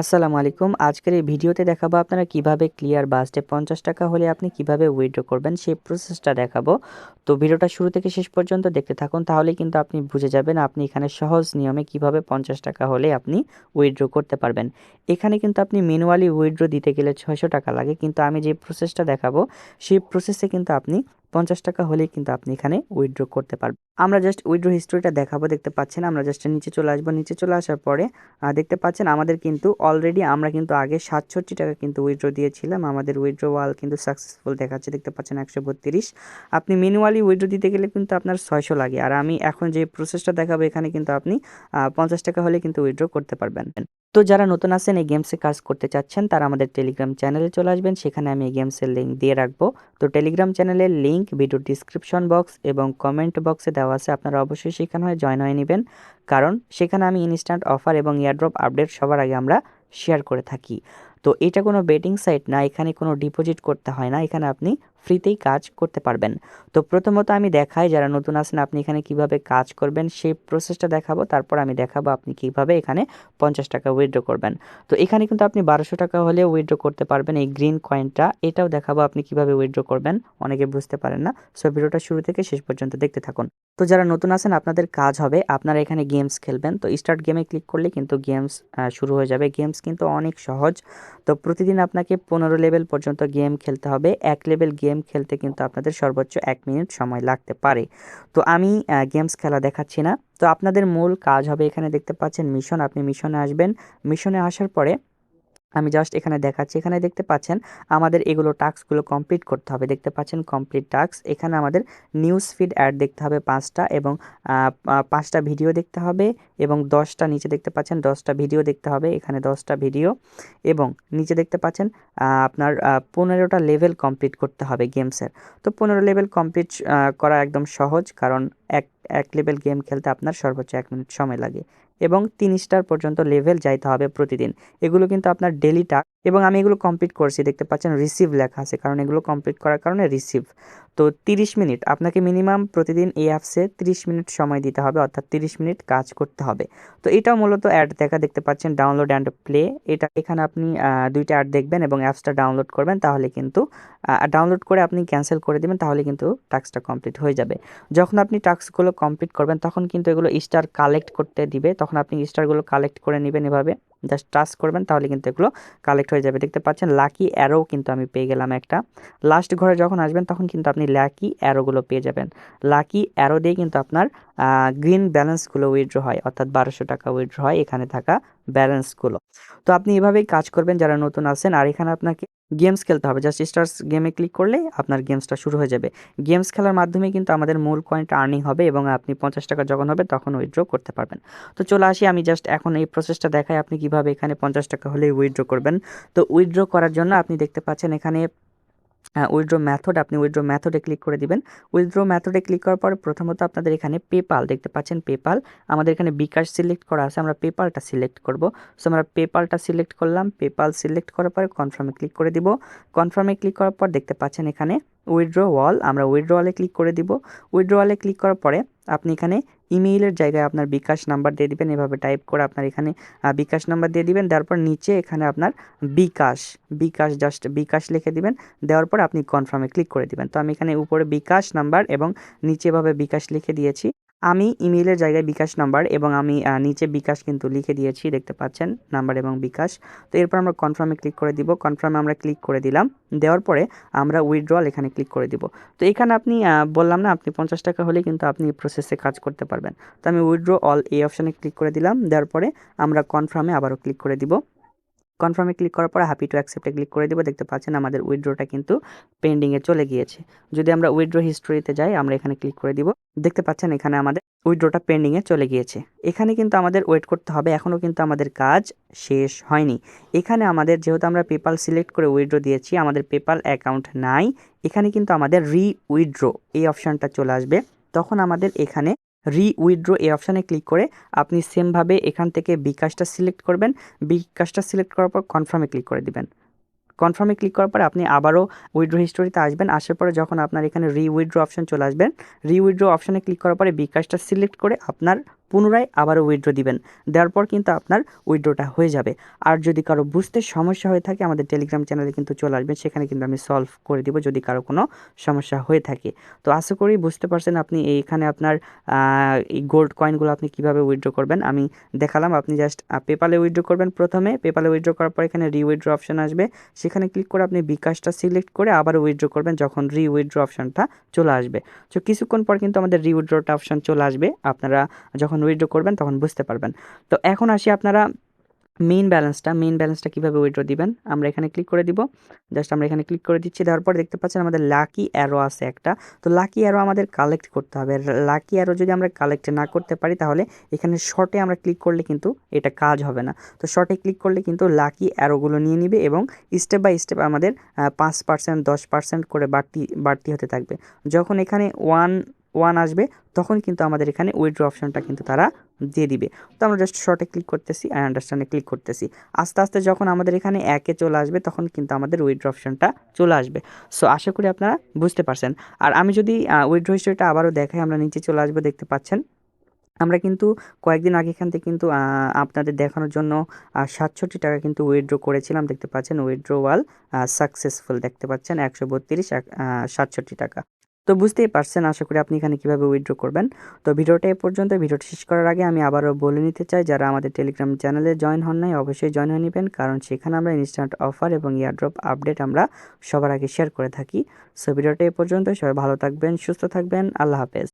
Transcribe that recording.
আসসালামু আলাইকুম। আজকের এই ভিডিওতে দেখাবো আপনারা কীভাবে ক্লিয়ার বাসটে পঞ্চাশ টাকা হলে আপনি কীভাবে উইথড্র করবেন, সেই প্রসেসটা দেখাবো। তো ভিডিওটা শুরু থেকে শেষ পর্যন্ত দেখতে থাকুন তাহলে কিন্তু আপনি বুঝে যাবেন আপনি এখানে সহজ নিয়মে কীভাবে পঞ্চাশ টাকা হলে আপনি উইথড্র করতে পারবেন। এখানে কিন্তু আপনি ম্যানুয়ালি উইথড্র দিতে গেলে ছয়শো টাকা লাগে, কিন্তু আমি যে প্রসেসটা দেখাবো, সেই প্রসেসে কিন্তু আপনি পঞ্চাশ টাকা হলেই কিন্তু আপনি এখানে উইথড্র করতে পারবেন। আমরা জাস্ট উইথড্র হিস্টোরিটা দেখাবো, দেখতে পাচ্ছেন? আমরা জাস্ট নিচে চলে আসব। নিচে চলে আসার পরে দেখতে পাচ্ছেন আমাদের কিন্তু অলরেডি আমরা কিন্তু আগে সাতষট্টি টাকা কিন্তু উইথড্র দিয়েছিলাম। আমাদের উইথড্র ওয়াল কিন্তু সাকসেসফুল দেখাচ্ছে। দেখতে পাচ্ছেন একশো বত্রিশ। আপনি ম্যানুয়ালি উইথড্র দিতে গেলে কিন্তু আপনার ছয়শো লাগে। আর আমি এখন যে প্রসেসটা দেখাবো, এখানে কিন্তু আপনি পঞ্চাশ টাকা হলে কিন্তু উইথড্র করতে পারবেন। তো যারা নতুন আছেন, এই গেমসে কাজ করতে চাচ্ছেন, তারা আমাদের টেলিগ্রাম চ্যানেলে চলে আসবেন। সেখানে আমি এই গেমসের লিঙ্ক দিয়ে রাখব। তো টেলিগ্রাম চ্যানেলের লিঙ্ক ভিডিও ডিসক্রিপশন বক্স এবং কমেন্ট বক্সে দেওয়া আছে। আপনারা অবশ্যই সেখানে হয়ে জয়েন হয়ে নেবেন। কারণ সেখানে আমি ইনস্ট্যান্ট অফার এবং ইয়ারড্রপ আপডেট সবার আগে আমরা শেয়ার করে থাকি। তো এটা কোনো বেটিং সাইট না, এখানে কোনো ডিপোজিট করতে হয় না। এখানে আপনি ফ্রিতেই কাজ করতে পারবেন। তো প্রথমত আমি দেখাই যারা নতুন আছেন আপনি এখানে কীভাবে কাজ করবেন, সেই প্রসেসটা দেখাবো, তারপর আমি দেখাবো আপনি কীভাবে এখানে পঞ্চাশ টাকা উইথড্র করবেন। তো এখানে কিন্তু আপনি বারোশো টাকা হলেও উইথড্র করতে পারবেন এই গ্রিন কয়েনটা এটাও দেখাবো আপনি কীভাবে উইথড্র করবেন, অনেকে বুঝতে পারেন না। সো ভিডিওটা শুরু থেকে শেষ পর্যন্ত দেখতে থাকুন। তো যারা নতুন আছেন, আপনাদের কাজ হবে, আপনারা এখানে গেমস খেলবেন। তো স্টার্ট গেমে ক্লিক করলে কিন্তু গেমস শুরু হয়ে যাবে। গেমস কিন্তু অনেক সহজ। তো প্রতিদিন আপনাকে পনেরো লেভেল পর্যন্ত গেম খেলতে হবে। এক লেভেল গেম খেলতে কিন্তু আপনাদের সর্বোচ্চ এক মিনিট সময় লাগতে পারে। তো আমি গেমস খেলা দেখাচ্ছি না। তো আপনাদের মূল কাজ হবে এখানে দেখতে পাচ্ছেন মিশন। আপনি মিশনে আসবেন। মিশনে আসার পরে আমি জাস্ট এখানে দেখাচ্ছি। এখানে দেখতে পাচ্ছেন আমাদের এগুলো টাস্কগুলো কমপ্লিট করতে হবে। দেখতে পাচ্ছেন কমপ্লিট টাস্ক এখানে আমাদের নিউজ ফিড অ্যাড দেখতে হবে পাঁচটা এবং পাঁচটা ভিডিও দেখতে হবে এবং দশটা নিচে দেখতে পাচ্ছেন দশটা ভিডিও দেখতে হবে। এখানে দশটা ভিডিও এবং নিচে দেখতে পাচ্ছেন আপনার পনেরোটা লেভেল কমপ্লিট করতে হবে গেমসের তো পনেরো লেভেল কমপ্লিট করা একদম সহজ কারণ এক এক লেভেল গেম খেলতে আপনার সর্বোচ্চ এক মিনিট সময় লাগে। এবং তিন স্টার পর্যন্ত লেভেল যাইতে হবে প্রতিদিন। এগুলো কিন্তু আপনার ডেলি টাস্ক এবং আমি এগুলো কমপ্লিট করছি, দেখতে পাচ্ছেন রিসিভ লেখা আছে, কারণ এগুলো কমপ্লিট করার কারণে রিসিভ তো তিরিশ মিনিট, আপনাকে মিনিমাম প্রতিদিন এই অ্যাপসে তিরিশ মিনিট সময় দিতে হবে, অর্থাৎ তিরিশ মিনিট কাজ করতে হবে। তো এটাও মূলত অ্যাড দেখা, দেখতে পাচ্ছেন ডাউনলোড অ্যান্ড প্লে এটা এখানে আপনি দুইটা অ্যাড দেখবেন এবং অ্যাপসটা ডাউনলোড করবেন, তাহলে কিন্তু ডাউনলোড করে আপনি ক্যান্সেল করে দেবেন, তাহলে কিন্তু টাস্কটা কমপ্লিট হয়ে যাবে। যখন আপনি টাস্কগুলো কমপ্লিট করবেন, তখন কিন্তু এগুলো স্টার কালেক্ট করতে দিবে, তখন আপনি স্টারগুলো কালেক্ট করে নেবেন এভাবে। জাস্ট টাচ করবেন, তাহলে কিন্তু এগুলো কালেক্ট হয়ে যাবে। দেখতে পাচ্ছেন লাকি অ্যারো কিন্তু আমি পেয়ে গেলাম একটা। লাস্ট ঘরে যখন আসবেন, তখন কিন্তু আপনি লাকি অ্যারোগুলো পেয়ে যাবেন। লাকি অ্যারো দিয়ে কিন্তু আপনার গ্রিন ব্যালেন্সগুলো উইথড্র হয়, অর্থাৎ বারোশো টাকা উইথড্র হয় এখানে থাকা ব্যালেন্সগুলো তো আপনি এভাবেই কাজ করবেন যারা নতুন আছেন। আর এখানে আপনাকে গেমস খেলতে হবে। জাস্ট স্টার্স গেমে ক্লিক করলে আপনার গেমসটা শুরু হয়ে যাবে। গেমস খেলার মাধ্যমে কিন্তু আমাদের মূল পয়েন্ট আর্নিং হবে এবং আপনি পঞ্চাশ টাকা যখন হবে তখন উইথড্র করতে পারবেন। তো চলে আসি আমি জাস্ট এখন এই প্রসেসটা দেখাই। আপনি কীভাবে এখানে পঞ্চাশ টাকা হলে উইথড্র করবেন। তো উইথড্র করার জন্য আপনি দেখতে পাচ্ছেন এখানে উইথড্র মেথড আপনি উইথড্র মেথডে ক্লিক করে দিবেন। উইথড্র মেথডে ক্লিক করার পরে প্রথমত আপনাদের এখানে পেপাল দেখতে পাচ্ছেন পেপাল আমাদের এখানে বিকাশ সিলেক্ট করা আছে, আমরা পেপালটা সিলেক্ট করব। সো আমরা পেপালটা সিলেক্ট করলাম পেপাল সিলেক্ট করার পরে কনফার্মে ক্লিক করে দিব। কনফার্মে ক্লিক করার পর দেখতে পাচ্ছেন এখানে উইথড্র ওয়াল আমরা উইথড্র ওয়ালে ক্লিক করে দিব। উইথড্র ওয়ালে ক্লিক করার পরে আপনি এখানে ইমেইলের জায়গায় আপনার বিকাশ নাম্বার দিয়ে দিবেন, এভাবে টাইপ করে আপনার এখানে বিকাশ নাম্বার দিয়ে দিবেন। তারপর নিচে এখানে আপনার বিকাশ বিকাশ জাস্ট বিকাশ লিখে দিবেন। দেওয়ার পর আপনি কনফার্মে ক্লিক করে দিবেন। তো আমি এখানে উপরে বিকাশ নাম্বার এবং নিচে এভাবে বিকাশ লিখে দিয়েছি। আমি ইমেলের জায়গায় বিকাশ নাম্বার এবং আমি নিচে বিকাশ কিন্তু লিখে দিয়েছি, দেখতে পাচ্ছেন, নাম্বার এবং বিকাশ। তো এরপর আমরা কনফার্মে ক্লিক করে দিব কনফার্মে আমরা ক্লিক করে দিলাম, দেওয়ার পরে আমরা উইথড্রল এখানে ক্লিক করে দিব। তো এখানে আপনি বললাম না, আপনি পঞ্চাশ টাকা হলে কিন্তু আপনি প্রসেসে কাজ করতে পারবেন। তো আমি উইথড্র অল এই অপশানে ক্লিক করে দিলাম, দেওয়ার পরে আমরা কনফার্মে আবারও ক্লিক করে দিব। কনফার্মে ক্লিক করার পর হ্যাপি টু অ্যাকসেপ্টে ক্লিক করে দিব। দেখতে পাচ্ছেন আমাদের উইথড্রটা কিন্তু পেন্ডিংয়ে চলে গিয়েছে। যদি আমরা উইড্রো হিস্টোরিতে যাই, আমরা এখানে ক্লিক করে দিব। দেখতে পাচ্ছেন এখানে আমাদের উইথড্রটা পেন্ডিংয়ে চলে গিয়েছে। এখানে কিন্তু আমাদের ওয়েট করতে হবে। এখনও কিন্তু আমাদের কাজ শেষ হয়নি। এখানে আমাদের যেহেতু আমরা পেপাল সিলেক্ট করে উইড্রো দিয়েছি, আমাদের পেপাল অ্যাকাউন্ট নাই, এখানে কিন্তু আমাদের রি উইথড্র এই অপশানটা চলে আসবে। তখন আমাদের এখানে রি উইড্রো এই অপশানে ক্লিক করে আপনি সেমভাবে এখান থেকে বিকাশটা সিলেক্ট করবেন। বিকাশটা সিলেক্ট করার পর কনফার্মে ক্লিক করে দিবেন। কনফার্মে ক্লিক করার পর আপনি আবারও উইড্রো হিস্টোরিতে আসবেন। আসার পরে যখন আপনার এখানে রি উইড্রো অপশন চলে আসবেন রি উইড্রো অপশানে ক্লিক করার পরে বিকাশটা সিলেক্ট করে আপনার পুনরায় আবারও উইথড্র দিবেন। দেওয়ার পর কিন্তু আপনার উইথড্রটা হয়ে যাবে। আর যদি কারও বুঝতে সমস্যা হয়ে থাকে, আমাদের টেলিগ্রাম চ্যানেলে কিন্তু চলে আসবেন। সেখানে কিন্তু আমি সলভ করে দিব যদি কারও কোনো সমস্যা হয়ে থাকে। তো আশা করি বুঝতে পারছেন আপনি এইখানে আপনার এই গোল্ড কয়েনগুলো আপনি কীভাবে উইথড্র করবেন। আমি দেখালাম, আপনি জাস্ট পেপালে উইথড্র করবেন প্রথমে। পেপালে উইথড্র করার পর এখানে রি উইথড্র অপশন আসবে। সেখানে ক্লিক করে আপনি বিকাশটা সিলেক্ট করে আবার উইথড্র করবেন যখন রি উইথড্র অপশনটা চলে আসবে। তো কিছুক্ষণ পর কিন্তু আমাদের রি উইথড্রটা অপশন চলে আসবে। আপনারা যখন উইথড্র করবেন, তখন বুঝতে পারবেন। তো এখন আসি আপনারা মেইন ব্যালেন্সটা মেইন ব্যালেন্সটা কীভাবে উইড্রো দিবেন? আমরা এখানে ক্লিক করে দিব। জাস্ট আমরা এখানে ক্লিক করে দিচ্ছি। দেওয়ার পর দেখতে পাচ্ছেন আমাদের লাকি অ্যারো আছে একটা। তো লাকি অ্যারো আমাদের কালেক্ট করতে হবে। লাকি অ্যারো যদি আমরা কালেক্ট না করতে পারি, তাহলে এখানে শর্টে আমরা ক্লিক করলে কিন্তু এটা কাজ হবে না। তো শর্টে ক্লিক করলে কিন্তু লাকি অ্যারোগুলো নিয়ে নিবে এবং স্টেপ বাই স্টেপ আমাদের পাঁচ পার্সেন্ট দশ পার্সেন্ট করে বাড়তি বাড়তি হতে থাকবে। যখন এখানে ওয়ান ওয়ান আসবে, তখন কিন্তু আমাদের এখানে উইড্রো অপশনটা কিন্তু তারা দিয়ে দিবে। তো আমরা জাস্ট শর্টে ক্লিক করতেছি আই আন্ডারস্ট্যান্ডে ক্লিক করতেছি। আস্তে আস্তে যখন আমাদের এখানে একে চলে আসবে, তখন কিন্তু আমাদের উইথড্র অপশনটা চলে আসবে। সো আশা করি আপনারা বুঝতে পারছেন। আর আমি যদি উইথড্র হিস্ট্রিটা আবারও দেখাই, আমরা নিচে চলে আসব, দেখতে পাচ্ছেন। আমরা কিন্তু কয়েকদিন আগে এখান থেকে কিন্তু আপনাদের দেখানোর জন্য সাতষট্টি টাকা কিন্তু উইথড্র করেছিলাম, দেখতে পাচ্ছেন। উইথড্রোয়াল সাকসেসফুল দেখতে পাচ্ছেন। একশো বত্রিশ সাতষট্টি টাকা। তো বুঝতেই পারছেন আশা করি আপনি এখানে কীভাবে উইথড্র করবেন। তো ভিডিওটা এ পর্যন্ত, ভিডিওটি শেষ করার আগে আমি আবারও বলে নিতে চাই, যারা আমাদের টেলিগ্রাম চ্যানেলে জয়েন হন নাই, অবশ্যই জয়েন হয়ে নেবেন, কারণ সেখানে আমরা ইনস্ট্যান্ট অফার এবং ইয়ারড্রপ আপডেট আমরা সবার আগে শেয়ার করে থাকি। সো ভিডিওটা এ পর্যন্ত, সবাই ভালো থাকবেন, সুস্থ থাকবেন, আল্লাহ হাফেজ।